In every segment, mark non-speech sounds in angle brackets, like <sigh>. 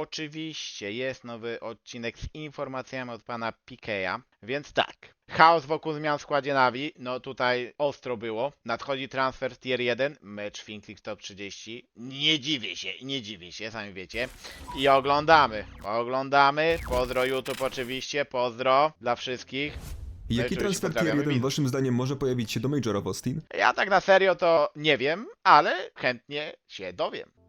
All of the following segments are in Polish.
oczywiście jest nowy odcinek z informacjami od pana Pikeya, więc tak. Chaos wokół zmian w składzie Navi, no tutaj ostro było. Nadchodzi transfer z tier 1, mecz Finklix Top 30. Nie dziwię się, nie dziwię się, sami wiecie. I oglądamy, oglądamy. Pozdro YouTube oczywiście, pozdro dla wszystkich. Jaki oczywiście transfer tier pozdrawiamy 1 widzów. waszym zdaniem może pojawić się do Majora w Austin? Ja tak na serio to nie wiem, ale chętnie się dowiem.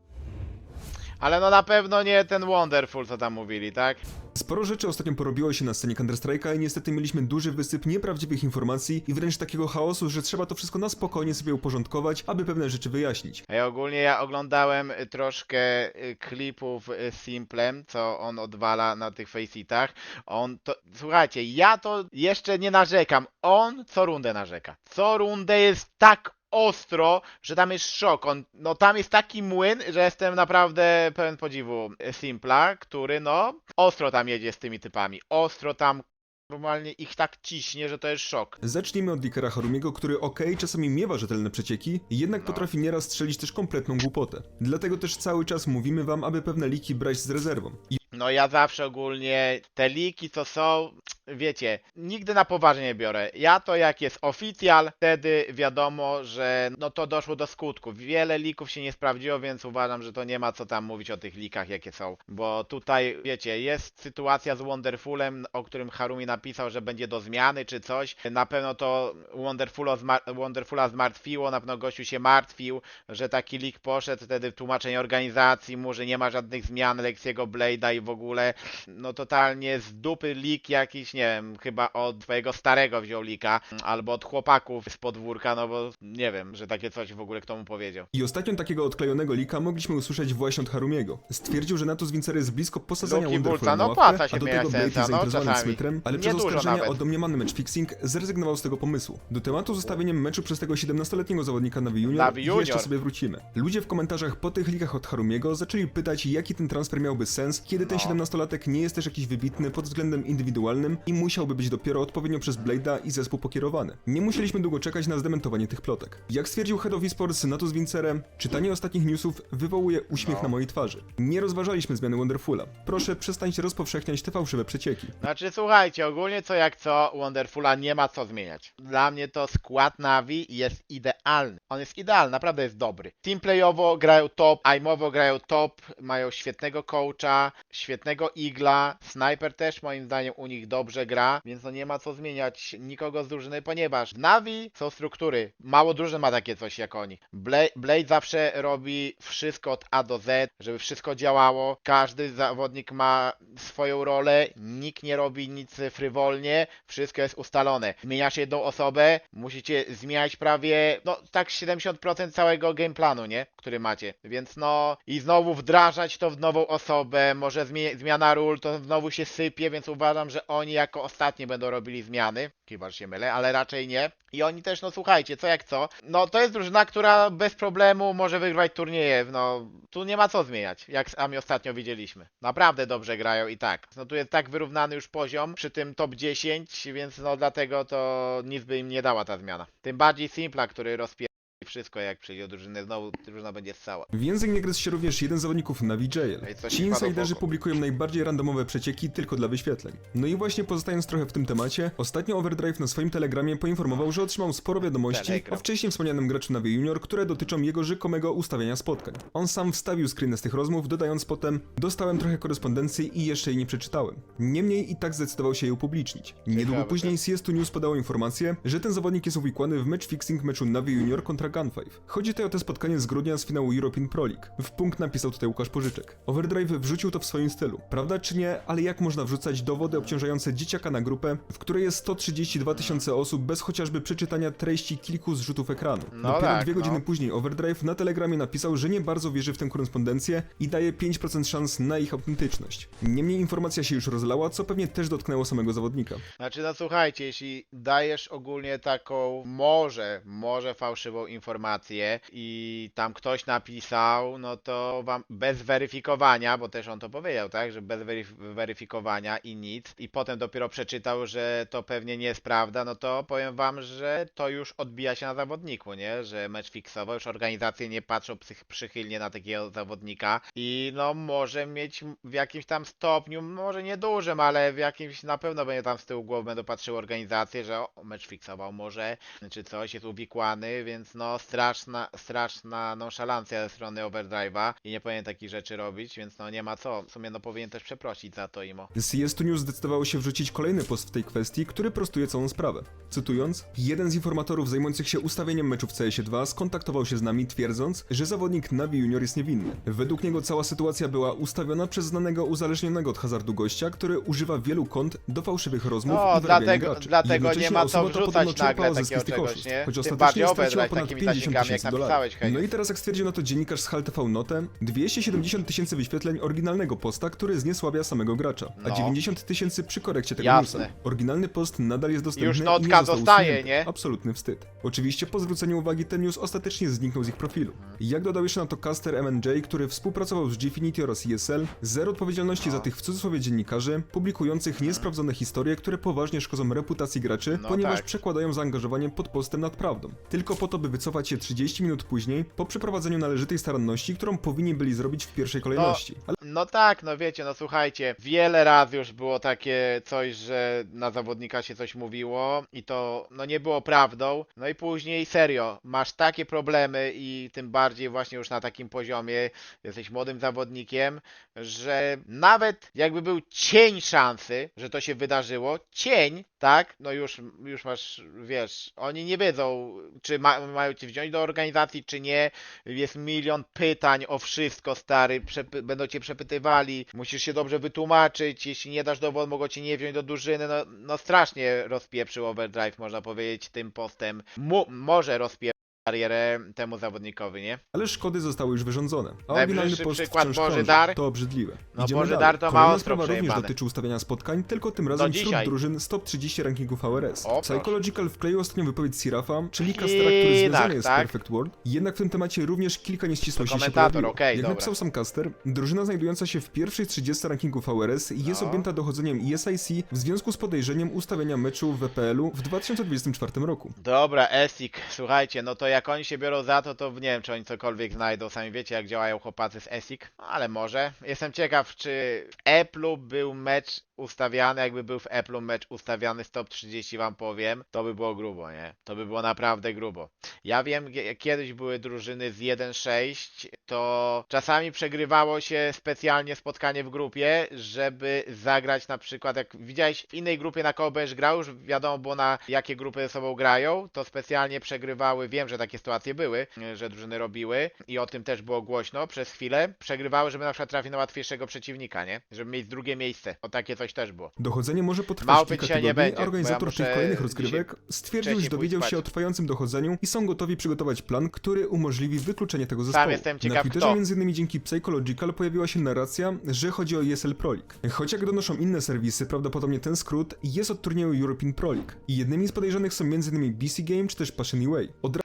Ale no na pewno nie ten Wonderful, co tam mówili, tak? Sporo rzeczy ostatnio porobiło się na scenie Counter-Strike'a i niestety mieliśmy duży wysyp nieprawdziwych informacji i wręcz takiego chaosu, że trzeba to wszystko na spokojnie sobie uporządkować, aby pewne rzeczy wyjaśnić. Ja ogólnie ja oglądałem y, troszkę y, klipów y, z Simplem, co on odwala na tych faceitach. On to, słuchajcie, ja to jeszcze nie narzekam. On co rundę narzeka. Co rundę jest tak ostro, że tam jest szok. On, no tam jest taki młyn, że jestem naprawdę pełen podziwu Simpla, który no ostro tam jedzie z tymi typami. Ostro tam normalnie ich tak ciśnie, że to jest szok. Zacznijmy od Likera Harumiego, który okej, czasami miewa rzetelne przecieki, jednak No. potrafi nieraz strzelić też kompletną głupotę. Dlatego też cały czas mówimy wam, aby pewne liki brać z rezerwą. I No ja zawsze ogólnie te liki co są, wiecie, nigdy na poważnie nie biorę. Ja to jak jest oficjal, wtedy wiadomo, że no to doszło do skutku. Wiele lików się nie sprawdziło, więc uważam, że to nie ma co tam mówić o tych likach jakie są. Bo tutaj, wiecie, jest sytuacja z Wonderfulem, o którym Harumi napisał, że będzie do zmiany czy coś. Na pewno to Wonderfulo zma- Wonderfula zmartwiło, na pewno gościu się martwił, że taki lik poszedł, wtedy tłumaczenie organizacji mu, że nie ma żadnych zmian Lexiego Blade'a i w ogóle no totalnie z dupy lik jakiś, nie wiem, chyba od twojego starego wziął lika, albo od chłopaków z podwórka, no bo nie wiem, że takie coś w ogóle kto mu powiedział. I ostatnio takiego odklejonego lika mogliśmy usłyszeć właśnie od Harumiego. Stwierdził, że Natus Wincer jest blisko posadzenia Luki Wonderfula Bulca, na no ławkę, opłaca się a do tego Blade jest sensa, no, zainteresowany czasami. Smytrem, ale Nie przez dużo oskarżenia nawet. o domniemany match fixing zrezygnował z tego pomysłu. Do tematu z ustawieniem meczu przez tego 17-letniego zawodnika Navi Junior, Navi Junior. jeszcze sobie wrócimy. Ludzie w komentarzach po tych likach od Harumiego zaczęli pytać, jaki ten transfer miałby sens, kiedy ten No. 17-latek nie jest też jakiś wybitny pod względem indywidualnym i musiałby być dopiero odpowiednio przez Blade'a i zespół pokierowany. Nie musieliśmy długo czekać na zdementowanie tych plotek. Jak stwierdził Head of Esports Natus Wincerem, czytanie ostatnich newsów wywołuje uśmiech na mojej twarzy. Nie rozważaliśmy zmiany Wonderfula. Proszę przestańcie rozpowszechniać te fałszywe przecieki. Znaczy słuchajcie, ogólnie co jak co, Wonderfula nie ma co zmieniać. Dla mnie to skład Navi jest idealny. On jest idealny, naprawdę jest dobry. Teamplayowo grają top, aimowo grają top, mają świetnego coacha, świetnego igla, sniper też moim zdaniem u nich dobrze gra, więc no nie ma co zmieniać nikogo z drużyny, ponieważ w Navi są struktury. Mało drużyn ma takie coś jak oni. Blade, Blade zawsze robi wszystko od A do Z, żeby wszystko działało. Każdy zawodnik ma swoją rolę, nikt nie robi nic frywolnie, wszystko jest ustalone. Zmieniasz jedną osobę, musicie zmieniać prawie, no tak 70% całego gameplanu, nie? Który macie. Więc no i znowu wdrażać to w nową osobę, może zmiana ról, to znowu się sypie, więc uważam, że oni jako ostatni będą robili zmiany. Chyba, że się mylę, ale raczej nie. I oni też, no słuchajcie, co jak co. No to jest drużyna, która bez problemu może wygrywać turnieje. No tu nie ma co zmieniać, jak sami ostatnio widzieliśmy. Naprawdę dobrze grają i tak. No tu jest tak wyrównany już poziom przy tym top 10, więc no dlatego to nic by im nie dała ta zmiana. Tym bardziej Simpla, który rozpie wszystko jak przyjdzie drużyny, znowu drużyna będzie cała. W język nie gryzł się również jeden z zawodników Navi Jail. Ej, coś Ci mi wpadło w insiderzy oko. publikują najbardziej randomowe przecieki tylko dla wyświetleń. No i właśnie pozostając trochę w tym temacie, ostatnio Overdrive na swoim telegramie poinformował, że otrzymał sporo wiadomości Telegram. o wcześniej wspomnianym graczu Navi Junior, które dotyczą jego rzekomego ustawiania spotkań. On sam wstawił screeny z tych rozmów, dodając potem dostałem trochę korespondencji i jeszcze jej nie przeczytałem. Niemniej i tak zdecydował się je upublicznić. Niedługo Ciekawe, później CS2 News podało informację, że ten zawodnik jest uwikłany w match fixing meczu Navi Junior kontra Gun5. Chodzi tutaj o to spotkanie z grudnia z finału European Pro League. W punkt napisał tutaj Łukasz Pożyczek. Overdrive wrzucił to w swoim stylu. Prawda czy nie, ale jak można wrzucać dowody obciążające dzieciaka na grupę, w której jest 132 tysiące osób bez chociażby przeczytania treści kilku zrzutów ekranu? No Dopiero tak, dwie godziny no. później Overdrive na telegramie napisał, że nie bardzo wierzy w tę korespondencję i daje 5% szans na ich autentyczność. Niemniej informacja się już rozlała, co pewnie też dotknęło samego zawodnika. Znaczy, no słuchajcie, jeśli dajesz ogólnie taką może, może fałszywą informację, informacje i tam ktoś napisał, no to wam bez weryfikowania, bo też on to powiedział, tak, że bez weryf- weryfikowania i nic, i potem dopiero przeczytał, że to pewnie nie jest prawda, no to powiem wam, że to już odbija się na zawodniku, nie, że mecz fiksował, już organizacje nie patrzą przychylnie na takiego zawodnika i no może mieć w jakimś tam stopniu, może nie dużym, ale w jakimś na pewno będzie tam z tyłu głowy będą patrzyły organizacje, że o, mecz fiksował może, czy coś, jest uwikłany, więc no straszna, straszna nonszalancja ze strony Overdrive'a i nie powinien takich rzeczy robić, więc no nie ma co. W sumie no powinien też przeprosić za to imo. CS tu News zdecydowało się wrzucić kolejny post w tej kwestii, który prostuje całą sprawę. Cytując, jeden z informatorów zajmujących się ustawieniem meczu w CS2 skontaktował się z nami twierdząc, że zawodnik Navi Junior jest niewinny. Według niego cała sytuacja była ustawiona przez znanego uzależnionego od hazardu gościa, który używa wielu kont do fałszywych rozmów no, i dlatego, graczy. dlatego nie ma co wrzucać nagle takiego czegoś, nie? Choć Tym ostatecznie bardziej straciła ponad 5 tysięcy dolarów. No i teraz, jak stwierdził na to dziennikarz z HAL TV Notę, 270 tysięcy wyświetleń oryginalnego posta, który zniesłabia samego gracza, a no. 90 tysięcy przy korekcie tego Jasne. newsa. Oryginalny post nadal jest dostępny Już i nie notka został dostaje, nie? Absolutny wstyd. Oczywiście po zwróceniu uwagi ten news ostatecznie zniknął z ich profilu. Mhm. Jak dodał jeszcze na to caster MNJ, który współpracował z Gfinity oraz ESL, zero odpowiedzialności za no. tych w cudzysłowie dziennikarzy, publikujących mhm. niesprawdzone historie, które poważnie szkodzą reputacji graczy, No ponieważ tak. przekładają zaangażowanie pod postem nad prawdą. Tylko po to, by wycofać się 30 minut później, po przeprowadzeniu należytej staranności, którą powinni byli zrobić w pierwszej kolejności. Ale No tak, no wiecie, no słuchajcie, wiele razy już było takie coś, że na zawodnika się coś mówiło i to no nie było prawdą. No i później serio, masz takie problemy i tym bardziej właśnie już na takim poziomie, jesteś młodym zawodnikiem, że nawet jakby był cień szansy, że to się wydarzyło, cień, tak, no już, już masz, wiesz, oni nie wiedzą, czy ma, mają cię wziąć do organizacji, czy nie, jest milion pytań o wszystko, stary, przepy- będą cię przepytywali, musisz się dobrze wytłumaczyć, jeśli nie dasz dowodu, mogą cię nie wziąć do drużyny, no, no strasznie rozpieprzył Overdrive, można powiedzieć, tym postem. Mu, może rozpieprzyć karierę temu zawodnikowi, nie? Ale szkody zostały już wyrządzone. A Najbliższy oryginalny post przykład wciąż Boży krąży. Dar. To obrzydliwe. No Idziemy Boży dalej. Dar to ma Kolejna ostro sprawa również przejebane. dotyczy ustawiania spotkań, tylko tym razem wśród dzisiaj. drużyn z top 30 rankingu VRS. O, proszę. Psychological wkleił ostatnio wypowiedź Sirafa, czyli castera, który związany jest tak. z Perfect World. Jednak w tym temacie również kilka nieścisłości się komentator, pojawiło. okej, Jak dobra. napisał sam caster, drużyna znajdująca się w pierwszej 30 rankingu VRS jest No. objęta dochodzeniem ESIC w związku z podejrzeniem ustawienia meczu w WPL-u w 2024 roku. Dobra, Esik, słuchajcie, no to jak oni się biorą za to, to nie wiem, czy oni cokolwiek znajdą. Sami wiecie, jak działają chłopacy z Esik, no, ale może. Jestem ciekaw, czy w Apple'u był mecz ustawiany, jakby był w Apple'u mecz ustawiany z top 30, wam powiem, to by było grubo, nie? To by było naprawdę grubo. Ja wiem, kiedyś były drużyny z 1-6, to czasami przegrywało się specjalnie spotkanie w grupie, żeby zagrać na przykład, jak widziałeś w innej grupie na kogo będziesz grał, już wiadomo było na jakie grupy ze sobą grają, to specjalnie przegrywały, wiem, że takie sytuacje były, y, że drużyny robiły i o tym też było głośno przez chwilę, przegrywały, żeby na przykład trafić na łatwiejszego przeciwnika, nie? Żeby mieć drugie miejsce, o takie coś też było. Dochodzenie może potrwać Małpy kilka dzisiaj nie tygodni, będzie, a organizator ja tych kolejnych rozgrywek stwierdził, że dowiedział się o trwającym dochodzeniu i są gotowi przygotować plan, który umożliwi wykluczenie tego zespołu. jestem Na ciekaw, Twitterze kto. między innymi dzięki Psychological pojawiła się narracja, że chodzi o ESL Pro League. Choć jak donoszą inne serwisy, prawdopodobnie ten skrót jest od turnieju European Pro League. I jednymi z podejrzanych są innymi BC Game czy też Passion UA. Od Uuu,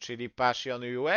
czyli Passion UA.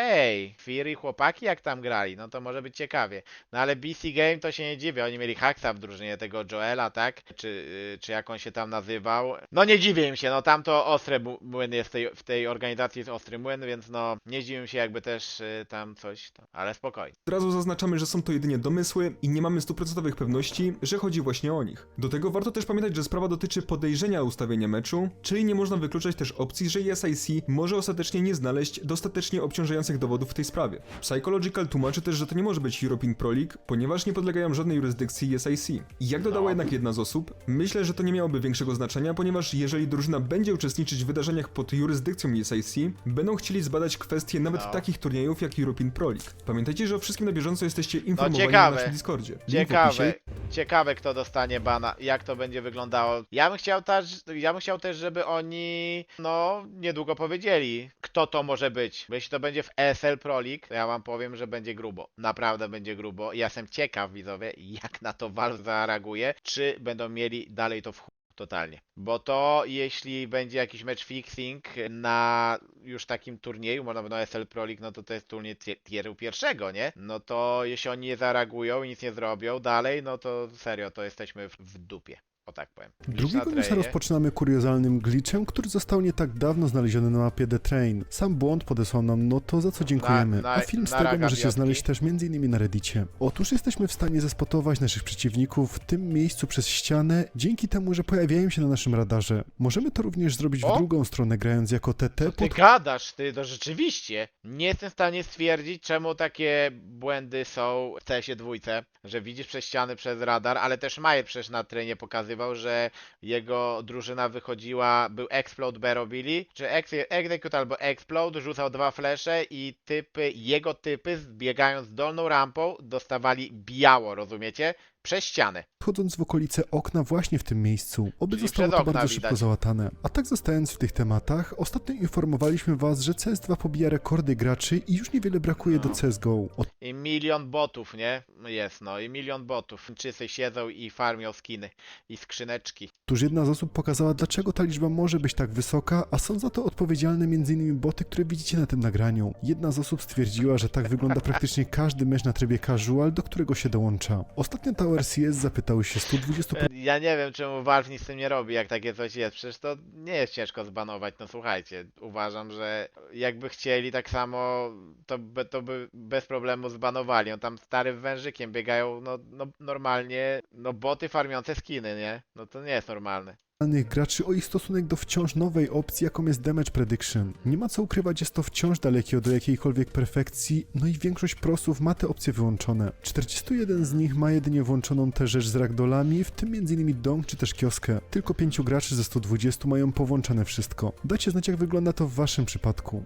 Fury chłopaki jak tam grali, no to może być ciekawie. No ale BC Game to się nie dziwię, oni mieli Haxa w drużynie tego Joela, tak? Czy, y, czy jak on się tam nazywał? No nie dziwię im się, no tam to ostre młyn jest tej, w tej organizacji jest ostry młyn, więc no nie zdziwię się jakby też y, tam coś, ale spokojnie. Od razu zaznaczamy, że są to jedynie domysły i nie mamy stuprocentowych pewności, że chodzi właśnie o nich. Do tego warto też pamiętać, że sprawa dotyczy podejrzenia ustawienia meczu, czyli nie można wykluczać też opcji, że ESIC może ostatecznie nie znaleźć dostatecznie obciążających dowodów w tej sprawie. Psychological tłumaczy też, że to nie może być European Pro League, ponieważ nie podlegają żadnej jurysdykcji ESIC. I jak dodała No. jednak jedna z osób, myślę, że to nie miałoby większego znaczenia, ponieważ jeżeli drużyna będzie uczestniczyć w wydarzeniach pod jurysdykcją ESIC, będą chcieli zbadać kwestie nawet No. takich turniejów jak European Pro League. Pamiętajcie, że o wszystkim na bieżąco jesteście informowani na ciekawe. naszym Discordzie. Ciekawe, ciekawe kto dostanie bana, jak to będzie wyglądało. Ja bym chciał też, ja bym chciał też, żeby oni, no, niedługo powiedzieli, kto to może być. Bo jeśli to będzie w ESL Pro League, to ja wam powiem, że będzie grubo. Naprawdę będzie grubo. Ja jestem ciekaw, widzowie, jak na to Valve zareaguje. Czy będą mieli dalej to w Totalnie. Bo to jeśli będzie jakiś match fixing na już takim turnieju, można by no SL Pro League, no to to jest turniej tie- tieru pierwszego, nie? No to jeśli oni nie zareagują i nic nie zrobią dalej, no to serio, to jesteśmy w dupie. O tak powiem. Na Drugiego newsa rozpoczynamy kuriozalnym glitchem, który został nie tak dawno znaleziony na mapie The Train. Sam błąd podesłał nam Noto, za co dziękujemy, na- a film z na tego możecie wiotki. znaleźć też m.in. na reddicie. Otóż jesteśmy w stanie zespotować naszych przeciwników w tym miejscu przez ścianę, dzięki temu, że pojawiają się na naszym radarze. Możemy to również zrobić w O! drugą stronę, grając jako TT To ty pod gadasz, ty, to rzeczywiście. Nie jestem w stanie stwierdzić, czemu takie błędy są w CS-ie dwójce, że widzisz przez ściany, przez radar, ale też Majer przecież na trenie pokazywał, że jego drużyna wychodziła, był Explode B robili, czy ex Execute albo Explode, rzucał dwa flesze i typy, jego typy biegając dolną rampą dostawali biało, rozumiecie? Przez ścianę. Chodząc w okolice okna właśnie w tym miejscu, oby Czyli zostało przez to okna bardzo widać. szybko załatane. A tak zostając w tych tematach, ostatnio informowaliśmy was, że CS2 pobija rekordy graczy i już niewiele brakuje do CSGO. I milion botów, nie? Jest, no i milion botów. Wszyscy siedzą i farmią skiny i skrzyneczki. Otóż jedna z osób pokazała, dlaczego ta liczba może być tak wysoka, a są za to odpowiedzialne m.in. boty, które widzicie na tym nagraniu. Jedna z osób stwierdziła, że tak wygląda praktycznie każdy mecz na trybie casual, do którego się dołącza. Ostatnio Tower zapytały się 120 E, Ja nie wiem, czemu Valve nic z tym nie robi, jak takie coś jest. Przecież to nie jest ciężko zbanować. No słuchajcie, uważam, że jakby chcieli tak samo, to by, to by bez problemu zbanowali. No tam stary wężykiem biegają, no, no normalnie, no boty farmiące skiny, nie? No to nie jest normalne. Profesjonalnych graczy o ich stosunek do wciąż nowej opcji, jaką jest Damage Prediction. Nie ma co ukrywać, jest to wciąż dalekie od jakiejkolwiek perfekcji, no i większość prosów ma te opcje wyłączone. 41 z nich ma jedynie włączoną tę rzecz z ragdolami, w tym m.in. Dong czy też kioskę. Tylko 5 graczy ze 120 mają powłączone wszystko. Dajcie znać, jak wygląda to w waszym przypadku.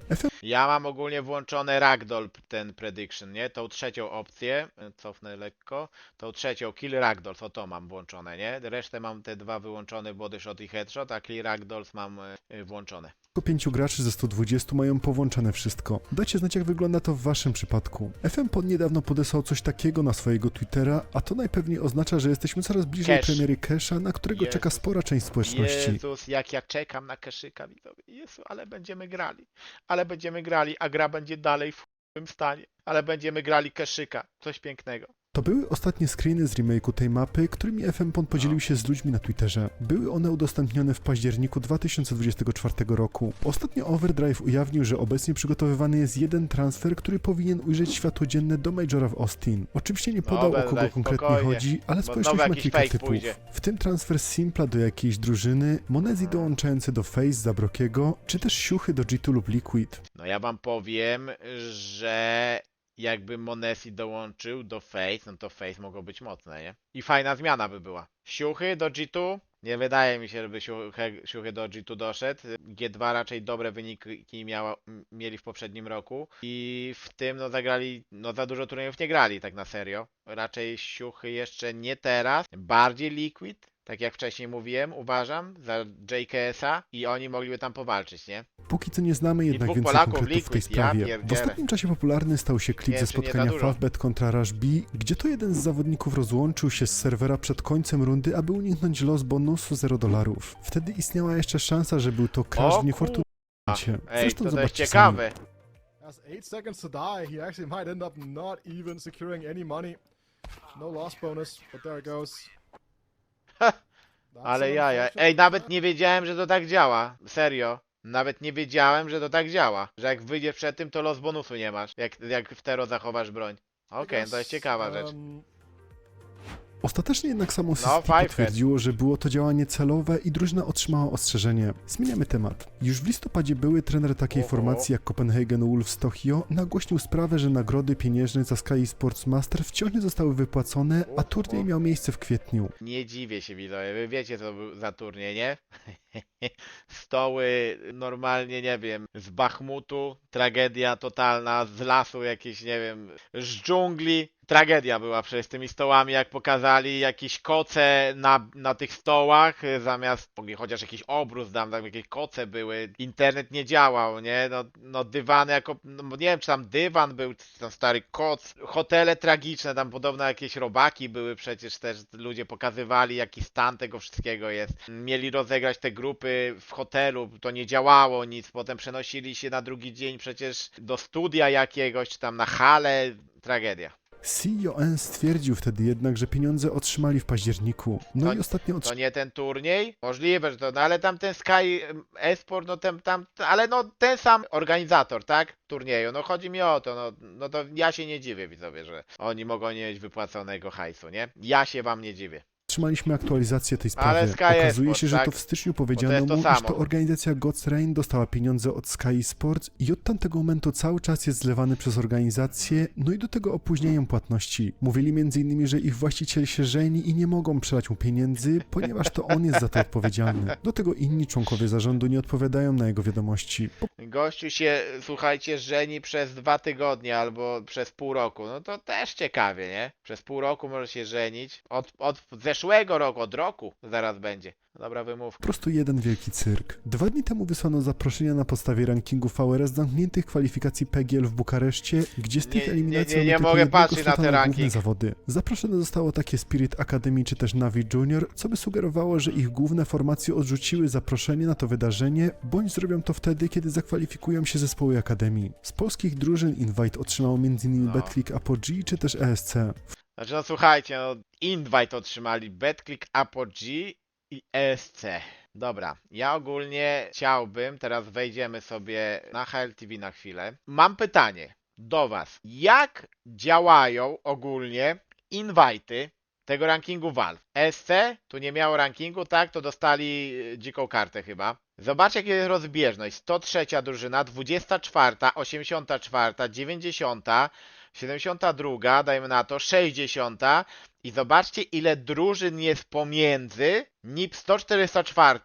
Ja mam ogólnie włączony Ragdoll, ten prediction, nie? Tą trzecią opcję, e, cofnę lekko, tą trzecią Kill Ragdolls, o to mam włączone, nie? Resztę mam te dwa wyłączone, Body Shot i Headshot, a Kill Ragdolls mam e, włączone. Tylko 5 graczy ze 120 mają powłączone wszystko. Dajcie znać, jak wygląda to w waszym przypadku. FM pod niedawno podesłał coś takiego na swojego Twittera, a to najpewniej oznacza, że jesteśmy coraz bliżej Cash. premiery Kesha, na którego Jezus. czeka spora część społeczności. Jezus, jak ja czekam na Keszyka, widzowie. Jezu, ale będziemy grali. Ale będziemy grali, a gra będzie dalej w tym stanie. Ale będziemy grali Keszyka. Coś pięknego. To były ostatnie screeny z remake'u tej mapy, którymi FM Pon podzielił się z ludźmi na Twitterze. Były one udostępnione w październiku 2024 roku. Ostatnio Overdrive ujawnił, że obecnie przygotowywany jest jeden transfer, który powinien ujrzeć światło dzienne do Majora w Austin. Oczywiście nie podał o kogo konkretnie spokojnie, chodzi, ale spojrzeliśmy na kilka typów. pójdzie. W tym transfer Simpla do jakiejś drużyny, Monezi dołączający do Face za Brokiego, czy też siuchy do G2 lub Liquid. No ja wam powiem, że jakby Monesi dołączył do Face, no to Face mogło być mocne, nie? I fajna zmiana by była. Siuchy do G2? Nie wydaje mi się, żeby siuchy, siuchy do G2 doszedł. G2 raczej dobre wyniki miała, mieli w poprzednim roku i w tym no zagrali, no za dużo turniejów nie grali tak na serio. Raczej siuchy jeszcze nie teraz, bardziej Liquid. Tak jak wcześniej mówiłem, uważam, za JKS-a i oni mogliby tam powalczyć, nie? Póki co nie znamy jednak dwóch więcej Polaków konkretów w tej Liquid, ja sprawie. w pierdzielę. ostatnim czasie popularny stał się klip Nie, ze czy nie za spotkania dużo? Favbet kontra Rush B, gdzie to jeden z zawodników rozłączył się z serwera przed końcem rundy, aby uniknąć los bonusu 0 dolarów. Wtedy istniała jeszcze szansa, że był to crash O w niefortunnym momencie. Ej, Zresztą to, to jest zobaczcie ciekawe. Has 8 seconds to die. He actually might end up not even securing any money. No loss bonus, but there it goes. <laughs> Ale jaja. Ej, nawet nie wiedziałem, że to tak działa. Serio. Nawet nie wiedziałem, że to tak działa. Że jak wyjdziesz przed tym, to los bonusu nie masz. Jak, jak w tero zachowasz broń. Okej, to jest ciekawa rzecz. Ostatecznie jednak samo No, potwierdziło, że było to działanie celowe i drużyna otrzymała ostrzeżenie. Zmieniamy temat. Już w listopadzie były trener takiej Oho. formacji jak Copenhagen Wolves Tokyo nagłośnił sprawę, że nagrody pieniężne za Sky Sports Master wciąż nie zostały wypłacone, a turniej miał miejsce w kwietniu. Nie dziwię się widzowie. Wy wiecie co był za turniej, nie? <laughs> Stoły normalnie, nie wiem, z Bachmutu, tragedia totalna, z lasu jakieś, nie wiem, z dżungli. Tragedia była przecież z tymi stołami, jak pokazali jakieś koce na, na tych stołach, y, zamiast chociaż jakiś obrus dam, tam jakieś koce były, internet nie działał, nie, no, no dywany jako, no nie wiem, czy tam dywan był, czy tam stary koc, hotele tragiczne, tam podobno jakieś robaki były przecież też, ludzie pokazywali jaki stan tego wszystkiego jest, mieli rozegrać te grupy w hotelu, to nie działało nic, potem przenosili się na drugi dzień przecież do studia jakiegoś, czy tam na halę, tragedia. CON stwierdził wtedy jednak, że pieniądze otrzymali w październiku. No To- i ostatnio To otrzymali nie ten turniej? Możliwe, że to, no ale tam ten Sky Esport, no ten, tam, ale no ten sam organizator, tak? Turnieju, no chodzi mi o to, no, no to ja się nie dziwię widzowie, że oni mogą nie mieć wypłaconego hajsu, nie? Ja się wam nie dziwię. Otrzymaliśmy aktualizację tej sprawy. Ale Sky Okazuje się, że tak? to w styczniu powiedziano to mu, iż samo. to organizacja God's Rain dostała pieniądze od Sky Sports i od tamtego momentu cały czas jest zlewany przez organizację, no i do tego opóźniają płatności. Mówili m.in., że ich właściciel się żeni i nie mogą przelać mu pieniędzy, ponieważ to on jest za to odpowiedzialny. Do tego inni członkowie zarządu nie odpowiadają na jego wiadomości. Po Gościu się, słuchajcie, żeni przez dwa tygodnie albo przez pół roku, no to też ciekawie, nie? Przez pół roku może się żenić. Od, od zeszłego roku, od roku zaraz będzie. Dobra wymówka. Po prostu jeden wielki cyrk. Dwa dni temu wysłano zaproszenia na podstawie rankingu VRS zamkniętych kwalifikacji PGL w Bukareszcie, gdzie z tych Nie- eliminacji nie- nie- mamy nie tylko mogę jednego patrzeć na slota ten główne ranking. zawody. Zaproszone zostało takie Spirit Academy czy też Navi Junior, co by sugerowało, że ich główne formacje odrzuciły zaproszenie na to wydarzenie, bądź zrobią to wtedy, kiedy zakwalifikują się zespoły Akademii. Z polskich drużyn Invite otrzymało m.in. No. BetClick Apogee czy też ESC. Znaczy, no słuchajcie, no invite otrzymali BetClick Apogee i ESC. Dobra, ja ogólnie chciałbym, teraz wejdziemy sobie na HLTV na chwilę. Mam pytanie do Was. Jak działają ogólnie invite'y tego rankingu Valve? ESC tu nie miało rankingu, tak? To dostali y, dziką kartę chyba. Zobaczcie, jaka jest rozbieżność. 103 drużyna, 24, 84, 90, 72, dajmy na to, 60 i zobaczcie ile drużyn jest pomiędzy NIP 144,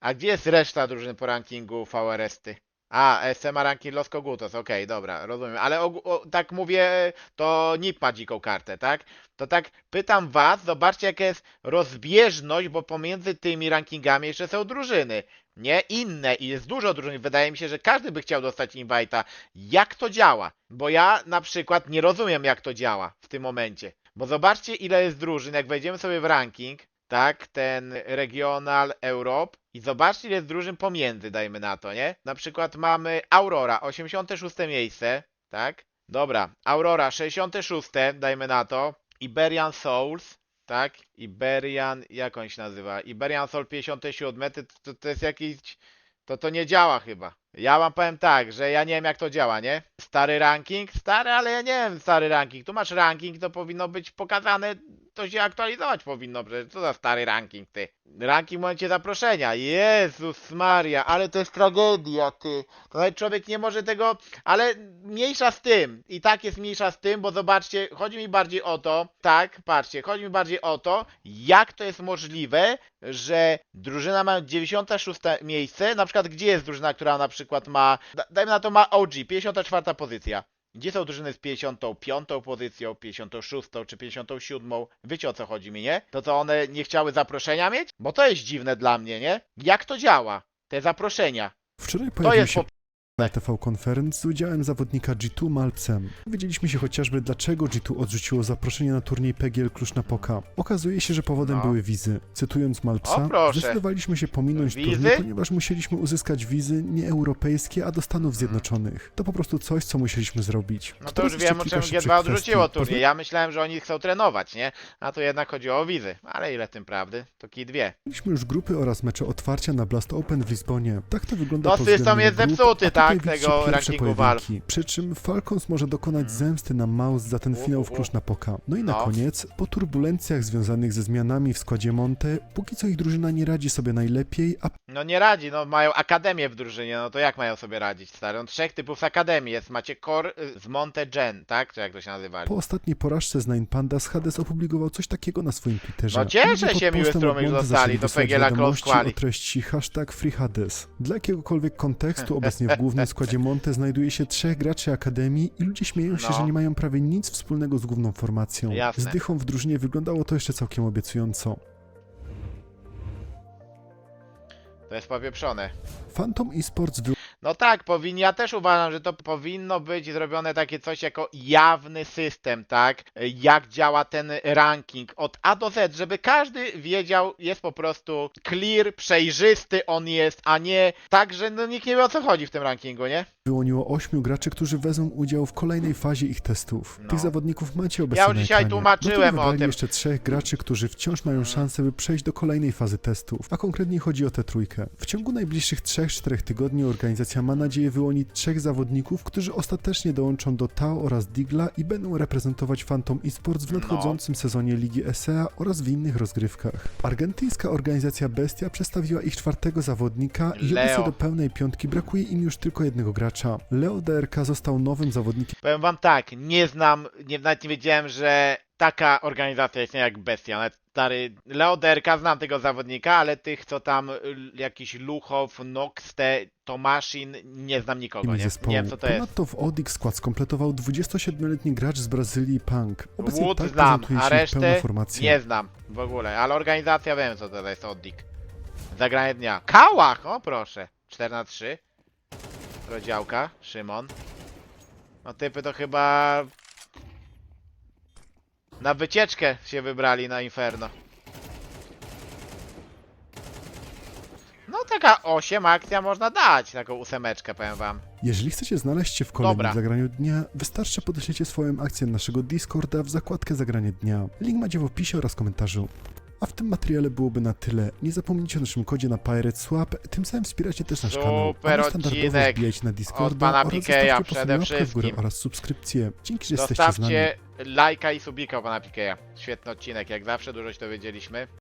a gdzie jest reszta drużyn po rankingu VRS-ty? A, SM ma ranking Los Kogutos, okej, dobra, rozumiem, ale ogó- o, tak mówię, to NIP ma dziką kartę, tak? To tak pytam was, zobaczcie jaka jest rozbieżność, bo pomiędzy tymi rankingami jeszcze są drużyny, nie? Inne i jest dużo drużyn, wydaje mi się, że każdy by chciał dostać invite'a. Jak to działa? Bo ja na przykład nie rozumiem jak to działa w tym momencie. Bo zobaczcie ile jest drużyn, jak wejdziemy sobie w ranking, tak, ten Regional Europe i zobaczcie ile jest drużyn pomiędzy, dajmy na to, nie? Na przykład mamy Aurora, 86 miejsce, tak? Dobra, Aurora, 66, dajmy na to. Iberian Souls, tak? Iberian, jak on się nazywa? Iberian Soul 57, to, to, to jest jakiś... To to nie działa chyba. Ja wam powiem tak, że ja nie wiem jak to działa, nie? Stary ranking? Stary, ale ja nie wiem stary ranking. Tu masz ranking, to powinno być pokazane, to się aktualizować powinno. Przecież co za stary ranking, ty? Ranking w momencie zaproszenia. Jezus Maria, ale to jest tragedia, ty. To nawet człowiek nie może tego... Ale mniejsza z tym. I tak jest mniejsza z tym, bo zobaczcie, chodzi mi bardziej o to, tak, patrzcie, chodzi mi bardziej o to, jak to jest możliwe, że drużyna ma 96 miejsce, na przykład gdzie jest drużyna, która na przykład ma, da- dajmy na to ma OG, 54 pozycja. Gdzie są drużyny z 55 pozycją, 56 czy 57? Wiecie o co chodzi mi, nie? To co one nie chciały zaproszenia mieć? Bo to jest dziwne dla mnie, nie? Jak to działa? Te zaproszenia. Wczoraj To pojawił jest się po... na TV Conference z udziałem zawodnika G2 Malpsem. Dowiedzieliśmy się chociażby, dlaczego G2 odrzuciło zaproszenie na turniej PGL Klusz na Poka. Okazuje się, że powodem No. były wizy. Cytując Malpsa, proszę. zdecydowaliśmy się pominąć Wizy? turniej, ponieważ musieliśmy uzyskać wizy nieeuropejskie, a do Stanów Zjednoczonych. To po prostu coś, co musieliśmy zrobić. No to Teraz już jeszcze wiem o kilka czym szybszych G2 kwestii. odrzuciło turniej. Ja myślałem, że oni chcą trenować, nie? A tu jednak chodziło o wizy. Ale ile tym prawdy? To kij dwie. Mieliśmy już grupy oraz mecze otwarcia na Blast Open w Lizbonie. Tak to wygląda To pod system względem jest grup, zepsuty, a tak, widzicie tego pierwsze rankingu pojedynki. Przy czym Falcons może dokonać zemsty na Mouse za ten finał w. Klucz na Poka. No i na No. koniec, po turbulencjach związanych ze zmianami w składzie Monte, póki co ich drużyna nie radzi sobie najlepiej, a No nie radzi, no mają akademię w drużynie, no to jak mają sobie radzić, stary? No trzech typów z akademii jest, macie Core y, z Monte Gen, tak? Czy jak to się nazywali? Po ostatniej porażce z Nine Pandas Hades opublikował coś takiego na swoim Twitterze. No cieszę Ludzie pod się, miły postem strumyk Oglądy zostali zaczęli do wysyłać Pegiela Cross wiadomości Quali. o treści hashtag FreeHades. Dla jakiegokolwiek kontekstu obecnie w <laughs> głównym składzie Monte znajduje się trzech graczy Akademii i ludzie śmieją się, No. że nie mają prawie nic wspólnego z główną formacją. Jasne. Z dychą w drużynie wyglądało to jeszcze całkiem obiecująco. To jest powieprzone. Phantom Esports wy... No tak, powinni, ja też uważam, że to powinno być zrobione takie coś jako jawny system, tak? Jak działa ten ranking od A do Z, żeby każdy wiedział, jest po prostu clear, przejrzysty on jest, a nie tak, że no nikt nie wie o co chodzi w tym rankingu, nie? wyłoniło ośmiu graczy, którzy wezmą udział w kolejnej fazie ich testów. No. Tych zawodników macie obecnie Ja już na dzisiaj ekranie. tłumaczyłem tego o tym. jeszcze trzech graczy, którzy wciąż mają szansę, by przejść do kolejnej fazy testów, a konkretnie chodzi o tę trójkę. W ciągu najbliższych 3-4 tygodni organizacja ma nadzieję wyłonić trzech zawodników, którzy ostatecznie dołączą do Tao oraz Digla i będą reprezentować Phantom Esports w No. nadchodzącym sezonie Ligi SEA oraz w innych rozgrywkach. Argentyńska organizacja Bestia przedstawiła ich czwartego zawodnika i obecnie do pełnej piątki brakuje im już tylko jednego gracza. Leo DRK został nowym zawodnikiem Powiem wam tak, nie znam, nie, nawet nie wiedziałem, że taka organizacja istnieje jak Bestia. Nawet stary Leo DRK znam tego zawodnika, ale tych co tam y, jakiś Luchow, Noxte, Tomaszin, nie znam nikogo, nie? zespołu. Nie wiem co to jest. Ponadto w Odix skład skompletował 27-letni gracz z Brazylii Punk. Obecnie Wood tak znam, prezentuje a się pełna resztę formacja. nie znam w ogóle, ale organizacja wiem co to jest Oddik. Zagranie dnia. Kałach, o proszę. 4 na 3 Rozdziałka, Szymon. No typy to chyba na wycieczkę się wybrali na Inferno. No taka 8 akcja można dać, taką ósemeczkę powiem wam. Jeżeli chcecie znaleźć się w kolejnym Dobra. zagraniu dnia, wystarczy podeślecie swoją akcję na naszego Discorda w zakładkę Zagranie Dnia. Link macie w opisie oraz komentarzu. A w tym materiale byłoby na tyle. Nie zapomnijcie o naszym kodzie na Pirate Swap, tym samym wspieracie też nasz kanał. Super A my standardowo wbijajcie na Discorda pana oraz Pikeja przede w górę wszystkim. oraz subskrypcję. Dzięki, że jesteście z nami. Zostawcie lajka i subika u pana Pikeja. Świetny odcinek, jak zawsze, dużo się dowiedzieliśmy.